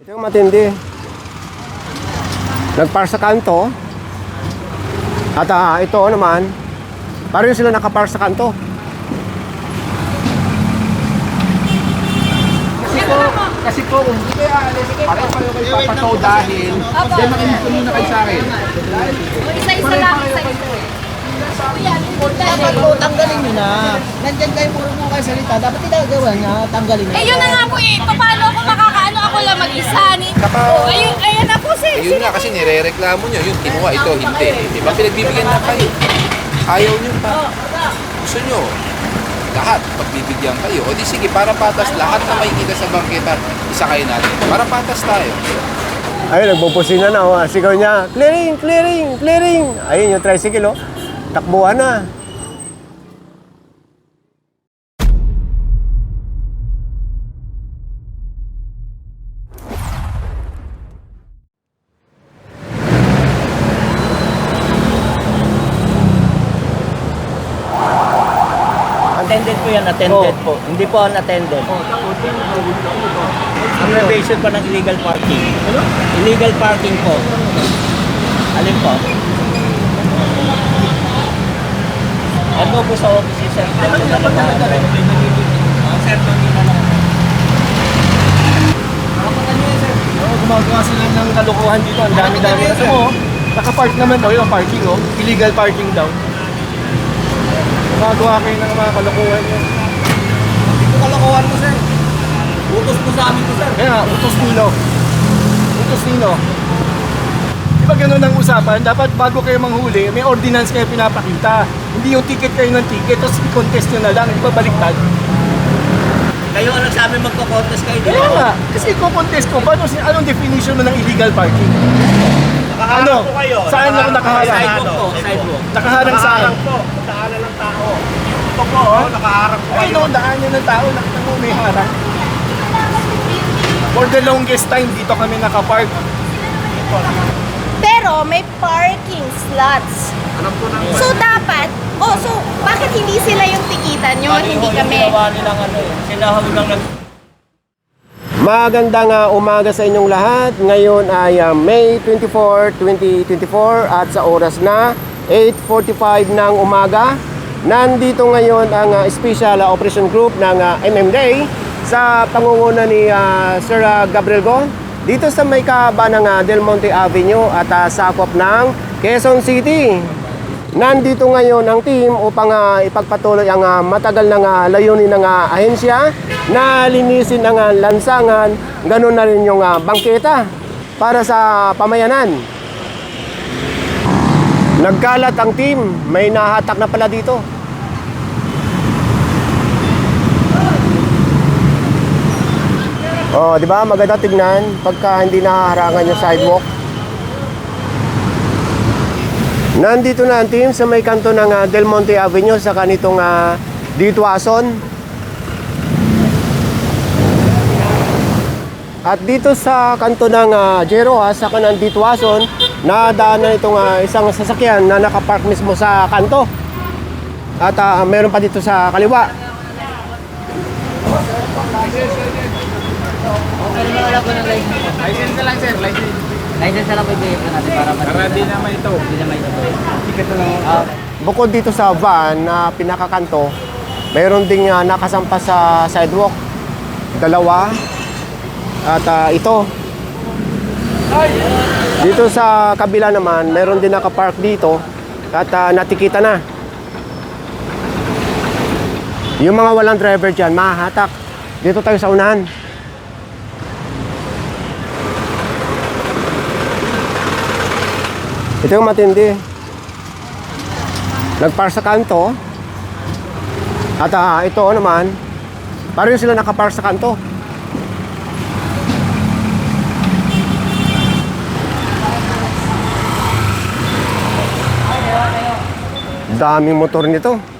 Ito yung matindi. Nagpar sa kanto. At ah, ito naman, pareho sila nakapar sa kanto. Kasi po, kasi po, kung hindi kayo aalis, pato kayo kay Papa Tow dahil, then makinig po muna kayo sa akin. Isa-isa lang, isa-isa. Dapat po, tanggalin nyo na. Nandyan kayo puro po kayo salita. Dapat tinagawa niya, tanggalin Eh, yun na nga po eh. Paano ako makakaano ako lang mag-isa ni... Oh, ayun, ayun na po si... Ayun nga kasi nire-reklamo nyo, yun kinuha, ito hindi. Di ba pinagbibigyan na kayo? Ayaw nyo pa. Gusto nyo, lahat pagbibigyan kayo. O di sige, para patas, lahat na makikita sa bangketa, isa kayo natin. Para patas tayo. Ayun, nagbubusina na. Oh. Sigaw niya, clearing, clearing, clearing. Ayun yung tricycle, oh. Takbuhan na. Attended po yan, attended po. Hindi po unattended. Aggravation po ng illegal parking. Illegal parking po. Alin po? Ano po sa office sir? Sir, doon na lang. Oo, gumagawa sila ng kalokohan dito. Ang dami-dami. Kasi mo, nakapark naman daw yung parking, oh. Illegal parking daw. Gumagawa kayo ng mga kalokohan yun. Kalokohan mo sir. Utos po sa amin ko sir. Kaya nga, utos nino. Utos nino. Di ba ganun ang usapan? Dapat bago kayo manghuli, may ordinance kayo pinapakita. Hindi yung ticket kayo ng ticket, tapos i-contest nyo na lang, di ba baliktad? Kayo ang nagsabi magko-contest kayo dito. Kaya nga, kasi i-contest ko, paano, anong definition mo ng illegal parking? Ano? Saan ako nakaharang? Sidewalk po, sidewalk. Nakaharang saan? po, daanan ng tao. Ito po, oh, nakaharap po Ay, kayo. no, daan yun ng tao, nakita mo may harang. For the longest time, dito kami nakapark. Pero may parking slots. So dapat, oh, so bakit hindi sila yung tikitan nyo? Hindi yung kami. ginawa nilang ano eh. Sila ho lang nag... Magandang ah, umaga sa inyong lahat. Ngayon ay ah, May 24, 2024 at sa oras na 8.45 ng umaga. Nandito ngayon ang ah, Special ah, Operation Group ng ah, MMDA sa pangunguna ni ah, Sir ah, Gabriel Go dito sa may kaaba ng ah, Del Monte Avenue at ah, sakop ng Quezon City. Nandito ngayon ang team upang ah, ipagpatuloy ang ah, matagal na nga layunin ng ah, ahensya na linisin ang ah, lansangan, ganun na rin yung ah, bangketa para sa pamayanan. Nagkalat ang team, may nahatak na pala dito. Oh, di ba? Maganda tignan pagka hindi naharangan yung sidewalk. Nandito na ang team sa may kanto ng ah, Del Monte Avenue sa kanitong uh, Dituason. At dito sa kanto ng uh, Jeroa, sa kanang Dituason, nadaanan itong ah, isang sasakyan na nakapark mismo sa kanto. At ah, meron pa dito sa kaliwa. License na lang, sir. License. License na lang po ibigay po natin para mat- Para di naman ito. Hindi naman ito. Ticket na lang. Ah, Bukod dito sa van na pinakakanto, mayroon ding ah, nakasampa sa sidewalk. Dalawa. At ah, ito. Dito sa kabila naman, mayroon din nakapark dito at ah, natikita na. Yung mga walang driver dyan, mahahatak. Dito tayo sa unahan. Ito yung matindi. Nagpar sa kanto. At ah, ito naman, pareho sila nakapar sa kanto. Daming motor nito.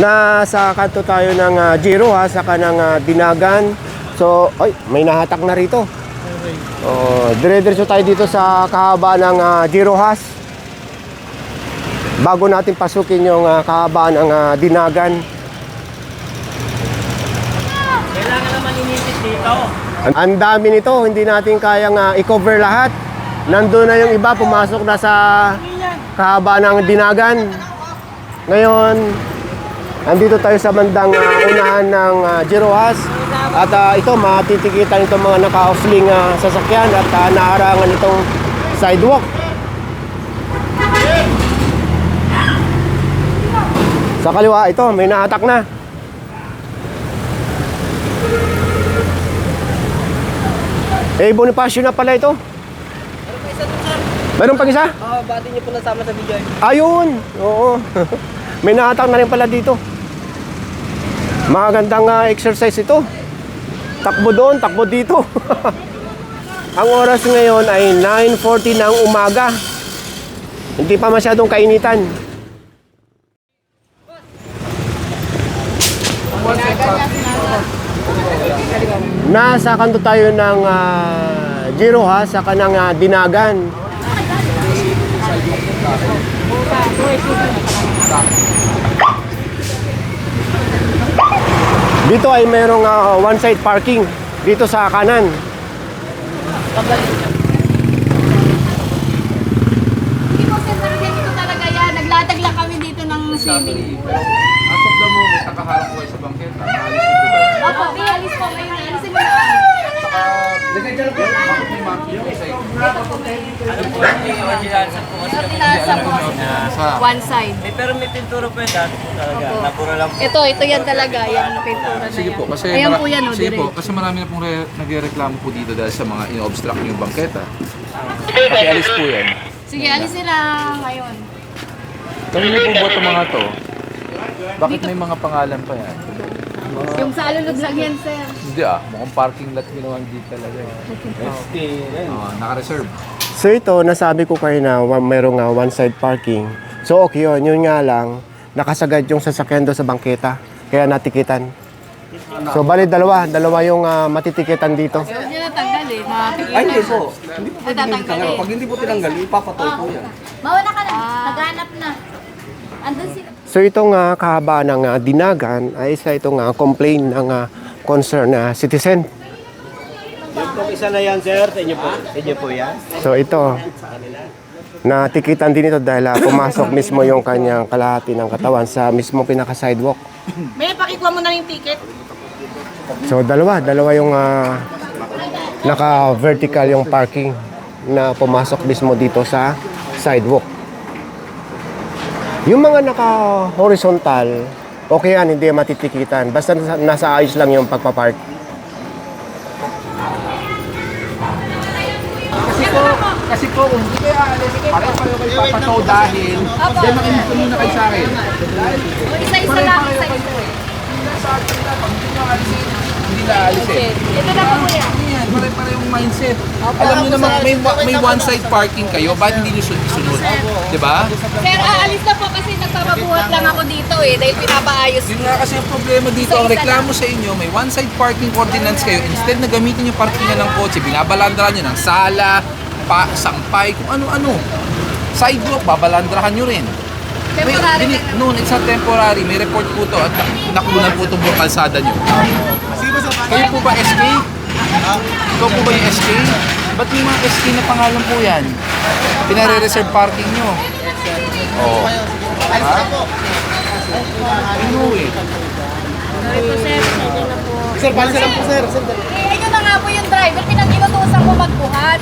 Nasa kanto tayo ng ah, Giro ha, sa kanang ah, Dinagan. So, ay, may nahatak na rito. Oh, dire-diretso tayo dito sa kahaba ng ah, Giro Has. Bago natin pasukin yung ah, kahabaan ng ah, Dinagan. Kailangan naman inipit dito. Ang- dami nito, hindi natin kayang ah, i-cover lahat. Nandun na yung iba, pumasok na sa kahaba ng Dinagan. Ngayon, nandito tayo sa bandang ah, unahan ng uh, Girohas. At ah, ito, matitikitan itong mga naka-offling ah, sasakyan at ah, naharangan itong sidewalk. Sa kaliwa, ito, may naatak na. Eh, Bonifacio na pala ito. Meron pang isa? Oo, oh, bati niyo po nasama sa video. Ayun! Oo. May naatak na rin pala dito. Magandang ah, exercise ito. Takbo doon, takbo dito. Ang oras ngayon ay 9.40 ng umaga. Hindi pa masyadong kainitan. Nasa kanto tayo ng ah, Giro ha, sa kanang ah, Dinagan. Dito ay merong ah, one side parking dito sa kanan. Hindi po sir, dito talaga yan. Naglatag lang kami dito ng swimming. As of the moment, nakaharap ko kayo sa bangketa. Alis Opo, di alis po na. Alisin mo na. Bakit may marking yung isa? Pinasa po. Sa One side. Eh, pero may pintura po yan dati po talaga. Napura lang po. Ito, ito yan talaga. Yan, ang pintura na Sige yan. po, kasi Ayan mara- po yan, o, Sige dire. po, kasi marami na pong re- nagrereklamo po dito dahil sa mga ino-obstruct yung bangketa. Pakialis po yan. Sige, alisin na ngayon. Kanina po ba itong mga to? Bakit may mga pangalan pa yan? Yung sa alulog lang yan, sir. Hindi ah, mukhang parking lot ginawa dito talaga. eh. Ah, naka-reserve. So ito, nasabi ko kayo na wa- merong ah, one side parking. So okay yun, yun nga lang, nakasagad yung sasakyan doon sa bangketa. Kaya natikitan. So bali dalawa, dalawa yung ah, matitikitan dito. Huwag niyo natanggal eh. Ay, hindi po. Hindi po Ay, tatanggal eh. Pag hindi po tinanggal, ipapatol po yan. Mawala ka na. Naghanap na. Andun sila. So itong uh, kahaba ng ah, dinagan ay isa itong ah, complaint ng ah, concern na citizen. Yung pong isa na yan, sir, sa inyo po, sa inyo po yan. So ito, natikitan din ito dahil ah, pumasok mismo yung kanyang kalahati ng katawan sa mismo pinaka-sidewalk. May pakikuha mo na yung ticket. So dalawa, dalawa yung ah, naka-vertical yung parking na pumasok mismo dito sa sidewalk. Yung mga naka-horizontal, okay yan, hindi matitikitan. Basta nasa, nasa ayos lang yung pagpapark. Po, kung hindi kayo aalis, pareho kayo kayo papataw dahil, then makinig ko muna kayo sa akin. O, isa-isa lang. Isa-isa. Sa akin nila, pag hindi nyo aalisin, hindi na aalisin. Ito na po kuya. Yan, pare-parehong mindset. Alam niyo naman, may, may one-side parking kayo, bakit hindi nyo sun- isunod? Di ba? Sir, aalis na po kasi nagpapabuhat lang ako dito eh. Dahil pinapaayos. Yun nga kasi ang problema dito, ang reklamo sa inyo, may one-side parking ordinance kayo, instead na gamitin yung parkingan ng kotse, binabalandrahan nyo ng sala, pa, sangpay, kung ano-ano. Sidewalk, babalandrahan nyo rin. May, Temporary bini, lang. no, it's not temporary. May report po to at nakunan po itong kalsada nyo. Kayo po ba SK? Ikaw po ba yung SK? Ba't may mga SK na pangalan po yan? Pinare-reserve parking nyo. Oo. Oh. Ha? Ano eh? Sorry po sir, pasensya na po. Sir, balik lang po, sir. sir. Eh, ito na nga po yung driver, pinag-inutusan ko magbuhat.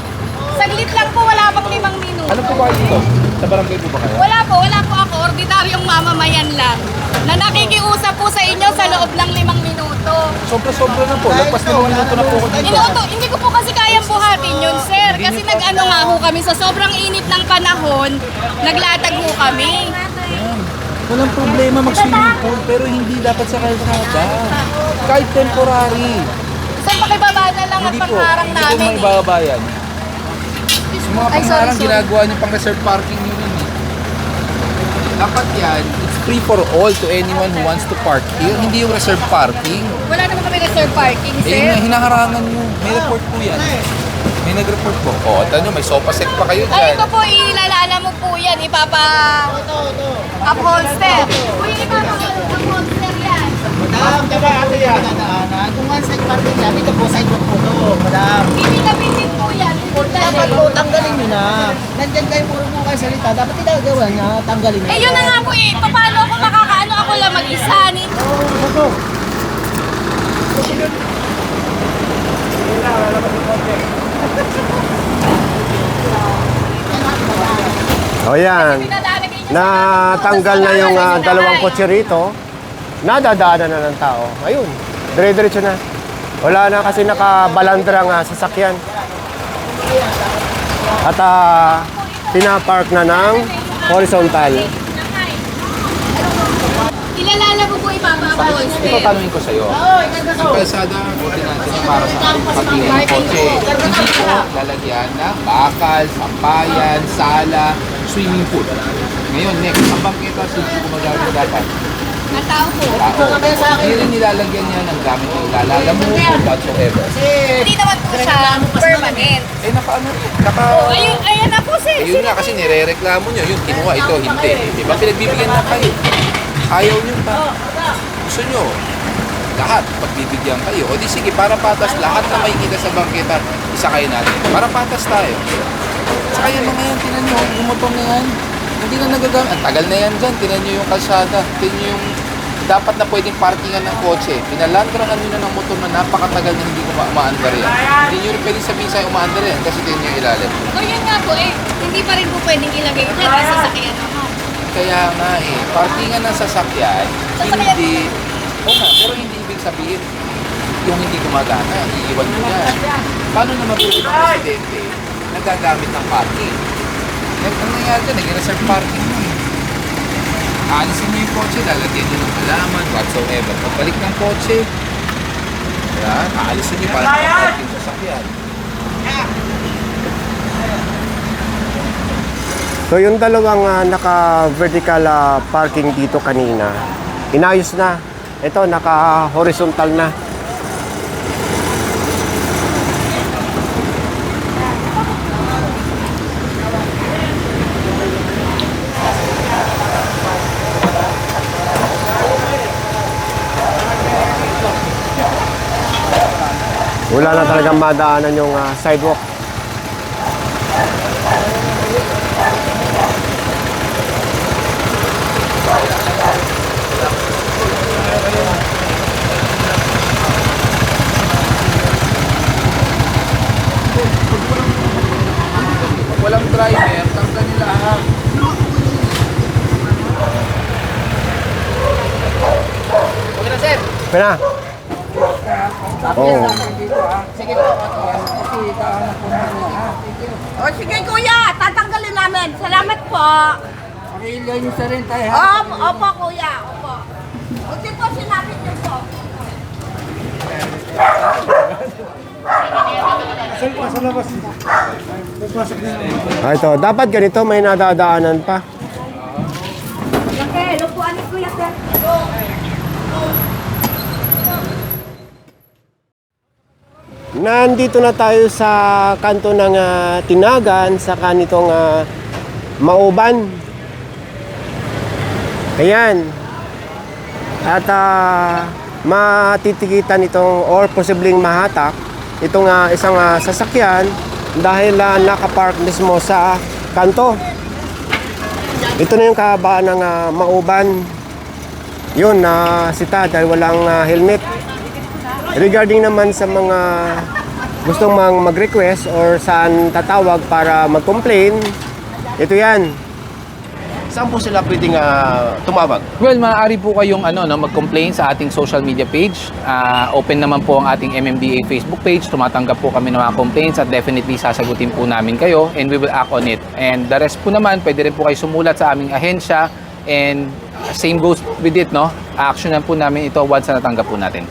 Saglit lang po, wala pang limang minuto. Ano po ba dito? Sa barangay po ba kayo? Wala po, wala po ako. Ordinaryong mamamayan lang. Na nakikiusap po sa inyo sa loob ng limang minuto. Sobra-sobra na po. Lagpas na minuto na po ako dito. Minuto, hindi ko po kasi kayang buhatin yun, sir. Kasi nag-ano nga ho kami, sa sobrang init ng panahon, naglatag ho kami. Walang problema mag-swimming pool pero hindi dapat sa kalsada. Kahit temporary. Sir, pakibaba na lang at Hindi po. Hindi po namin may eh. Yung mga Ay, sorry, pangharang sorry. ginagawa niyo pang reserve parking nyo rin eh. Dapat yan, it's free for all to anyone who wants to park here. Hindi yung reserve parking. Wala naman kami reserve parking, Eh, sir. yun, hinaharangan nyo. May report po yan. May nag-report po. O, oh, nyo, may sofa set pa kayo Ay, dyan. ito po, ilalala mo po yan. Ipapa... Upholster. Kuya, ipapa-upholster yan. Madam, diba ate yan? Nadaanan. Kung one side parking yan, ito po sidewalk po to, madam. Pipitapitin po yan. Dapat po tanggalin nyo na. Nandyan kayo puro po kayo salita. Dapat ginagawa niya, tanggalin na. Eh, yun na nga po eh. Paano ako makakaano ako lang mag-isa? Ni- O yan. Pinalalagay niyo sa Natanggal na yung ah, dalawang kotse rito. Nadadaanan na ng tao. Ayun, dire-diretso na. Wala na kasi nakabalandra nga sasakyan. At ah, pinapark na ng horizontal. Ilalala mo po ipapa-upholster. Ito tanongin ko sa'yo. Ang kalsada, ordinansa niya para sa pagtingin ng kotse. Hindi po lalagyan ng bakal, sampayan, sala, swimming pool. Ngayon, next, ang bangketa, sino po gumagamit dapat? Ang tao po. Tao. Hindi rin nilalagyan niya ng gamit ng lalala mo or whatsoever. Hindi naman po siya permanent. Eh, naka ano rin, naka... Oh, ayun, ayun na po sir. Eh, yun nga kasi nire-reklamo nyo, yung kinuha ito, hindi. Di ba? Pinagbibigyan na kayo. Ayaw nyo pa. Gusto nyo, lahat, pagbibigyan kayo. O di sige, para patas, lahat na makikita sa bangketa, isa kayo natin. Para patas tayo. Saka yung mga yan, tinan nyo, motor na yan, hindi na nagagamit. Ang tagal na yan dyan, tinan nyo yung kalsada, tinan nyo yung dapat na pwedeng parkingan ng kotse. Pinalandrangan nyo na ng motor na napakatagal na hindi ko ma- umaandar yan. Hindi nyo rin pwedeng sabihin sa'yo umaandar yan kasi nyo yung ilalim. So yun nga po eh, hindi pa rin po pwedeng ilagay dyan kasi sasakyan naman. Kaya nga eh, parkingan ng sasakyan, Sasakyan. hindi, o nga, pero hindi ibig sabihin yung hindi gumagana, iiwan mo yan. Paano naman po yung presidente nagagamit ng parking? Ang ang nangyari dyan, nag-reserve parking Aalisin mo yung kotse, lalagyan nyo ng halaman, whatsoever. Pagbalik ng kotse, yan, aalisin nyo para parking sa sasakyan. So yung dalawang ah, naka-vertical ah, parking dito kanina, inayos na. Ito, naka-horizontal na. Wala na talagang madaanan yung ah, sidewalk. Walang driver, tanggal nila lahat. Pena. Oh. Sige kuya, tatanggalin namin. Salamat po. Pakilagay nyo sa rin tayo. Opo, opo kuya, opo. Buti po sinabi niyo po. Ah, ito, dapat ganito may nadadaanan pa. Laki, lupuan ni kuya sir. Nandito na tayo sa kanto ng ah, Tinagan, sa kanitong ah, Mauban. Ayan. At ah, matitikitan itong or posibleng mahatak itong ah, isang ah, sasakyan dahil ah, nakapark mismo sa kanto. Ito na yung kahabaan ng ah, Mauban. Yun, na sita dahil walang ah, helmet. Regarding naman sa mga gustong mang mag-request or saan tatawag para mag-complain, ito yan. Saan po sila pwedeng ah, tumawag? Well, maaari po kayong ano, no, mag-complain sa ating social media page. Ah, open naman po ang ating MMDA Facebook page. Tumatanggap po kami ng mga complaints at definitely sasagutin po namin kayo and we will act on it. And the rest po naman, pwede rin po kayo sumulat sa aming ahensya and same goes with it, no? Actionan po namin ito once na natanggap po natin.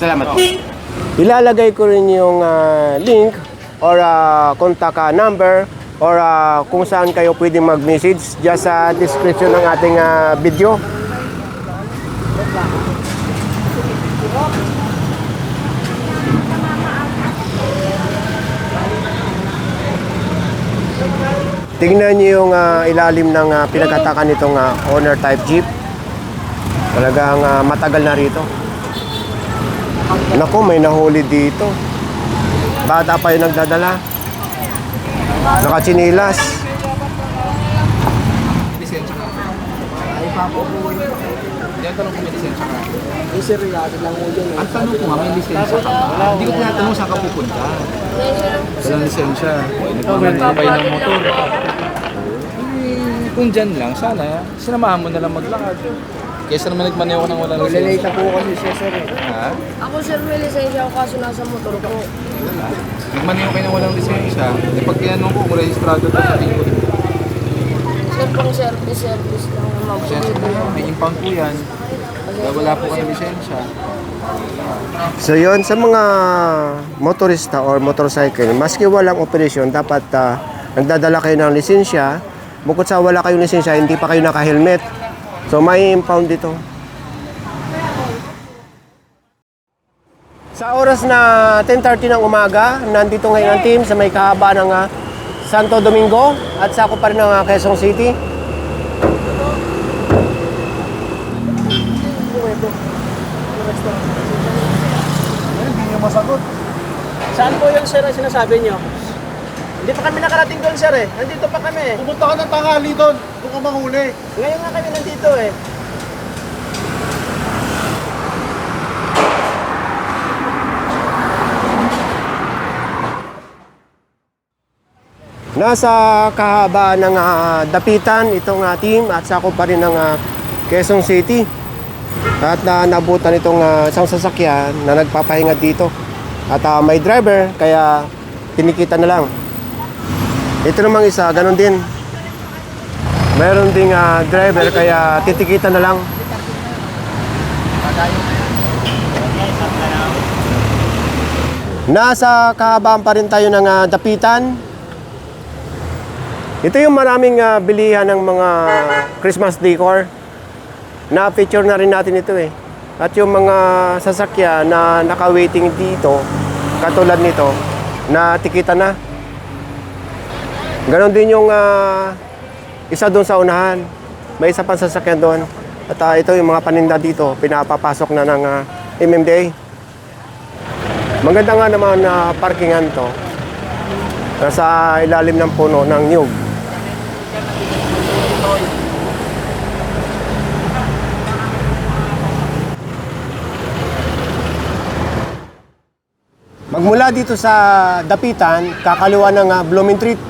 Salamat po. Ilalagay ko rin yung ah, link or ah, contact ah, number or ah, kung saan kayo pwedeng mag-message dyan sa description ng ating ah, video Tingnan niyo yung ah, ilalim ng uh, pinagkatakan nitong ah, owner type jeep. Talagang ah, matagal na rito. Naku, may nahuli dito. Bata pa yung nagdadala. Nakachinilas. Lisensya ka. Ay. Hindi, ang tanong kung may lisensya ka. Eh, sir, yata lang mo dyan. Ang tanong ko nga, may lisensya ka ba? Hindi ko tinatanong saan ka pupunta. Walang lisensya. Kayo ng motor. Eh, kung dyan lang, sana, sinamahan mo na lang maglakad. Kesa naman nagmaneho ka ng walang Lalate lisensya. po kasi siya, sir. eh. Ha? Ako sir, may lisensya ako kaso nasa motor ko. Wala. Nagmaneho kayo ng walang lisensya. Eh, pag tinanong ko kung rehistrado to sa tingin ko, Sir, pang service, service lang naman po. lisensya na yun. May impound po yan. Kaya wala po kayong lisensya. So yon sa mga motorista or motorcycle, maski walang operasyon, dapat ah, nagdadala kayo ng lisensya. Bukod sa wala kayong lisensya, hindi pa kayo naka-helmet. So may impound dito. Sa oras na 10.30 ng umaga, nandito ngayon ang team sa may kahaba ng ah, Santo Domingo at sa ako pa rin ng ah, Quezon City. Saan po yung sir ang sinasabi nyo? Hindi pa kami nakarating doon, sir eh. Nandito pa kami eh. Pumunta ka ng tanghali doon. Doon ka manghuli. Ngayon nga kami nandito eh. Nasa kahaba ng ah, dapitan itong ah, team at sakop pa rin ng ah, Quezon City. At na nabutan itong ah, isang sasakyan na nagpapahinga dito. At ah, may driver kaya tinikita na lang. Ito namang isa, ganun din. Meron ding ah, driver kaya titikita na lang. Nasa kahabaan pa rin tayo ng ah, dapitan. Ito yung maraming ah, bilihan ng mga Christmas decor. Na-feature na rin natin ito eh. At yung mga sasakyan na naka-waiting dito, katulad nito, na tikita na. Ganon din yung ah, isa doon sa unahan. May isa pang sasakyan doon. At ah, ito yung mga paninda dito, pinapapasok na ng ah, MMDA. Maganda nga naman na parkingan to. Nasa ilalim ng puno ng nyug. Magmula dito sa Dapitan, kakaliwa ng uh, Blooming Treat.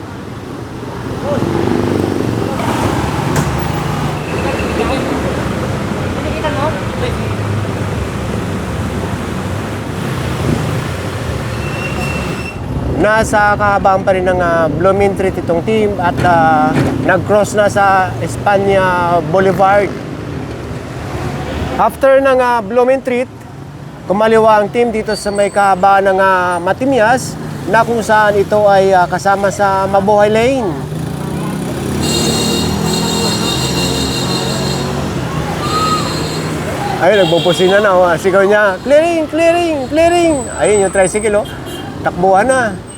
Nasa kahabaan pa rin ng uh, Blooming Treat itong team at ah, nag-cross na sa Espanya Boulevard. After ng uh, Blooming Treat, kumaliwa ang team dito sa may kahaba ng ah, Matimyas na kung saan ito ay ah, kasama sa Mabuhay Lane. Ayun, nagbubusina na. Oh. Sigaw niya, clearing, clearing, clearing. Ayun yung tricycle, oh. Takbuhan na.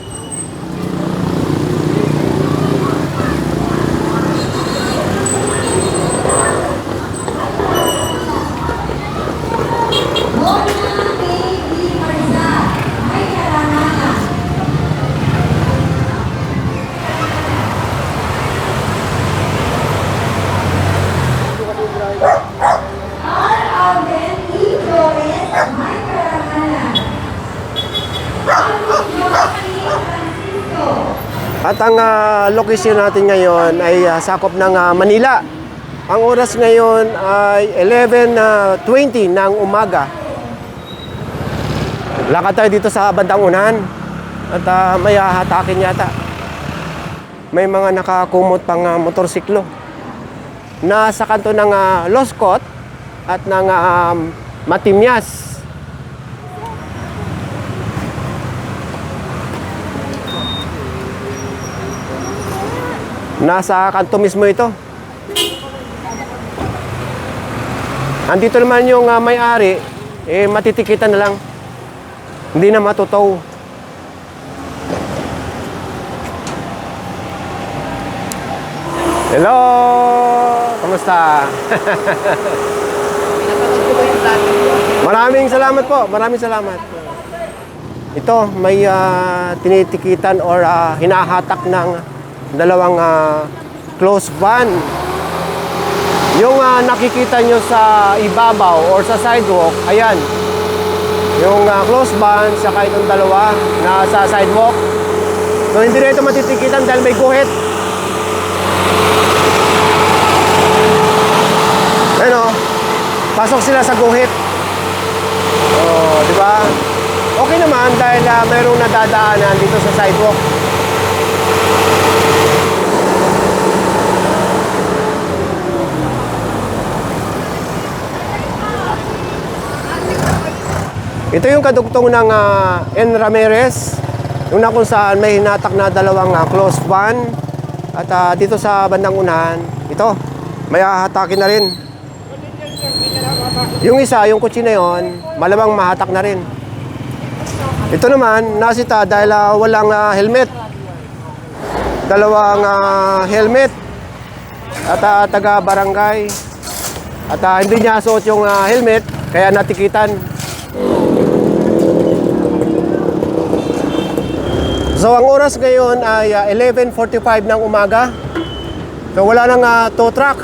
At ang ah, location natin ngayon ay ah, sakop ng ah, Manila. Ang oras ngayon ay 11.20 ng umaga. Lakad tayo dito sa bandang unahan. At ah, may hahatakin yata. May mga nakakumot pang ah, motorsiklo. Nasa kanto ng ah, Loscot at ng ah, Matimyas. Nasa kanto mismo ito. Andito naman yung ah, may-ari, eh matitikitan na lang. Hindi na matutow. Hello! Kamusta? Maraming salamat po. Maraming salamat. Ito, may ah, tinitikitan or ah, hinahatak ng dalawang ah, close van. Yung ah, nakikita nyo sa ibabaw or sa sidewalk, ayan. Yung ah, close van, saka itong dalawa na sa sidewalk. So, hindi na ito matitikitan dahil may guhit. Ano? Pasok sila sa guhit. Oh, di ba? Okay naman dahil ah, mayroong nadadaanan dito sa sidewalk. Ito yung kadugtong ng ah, N. Ramirez, yung na kung saan may hinatak na dalawang ah, close van. At ah, dito sa bandang unahan, ito, may hahatakin na rin. Yung isa, yung kutsi na yun, malamang mahatak na rin. Ito naman, nasita dahil ah, walang ah, helmet. Dalawang ah, helmet. At ah, taga barangay. At ah, hindi niya suot yung ah, helmet, kaya natikitan. So ang oras ngayon ay ah, 11.45 ng umaga. So wala nang ah, tow truck.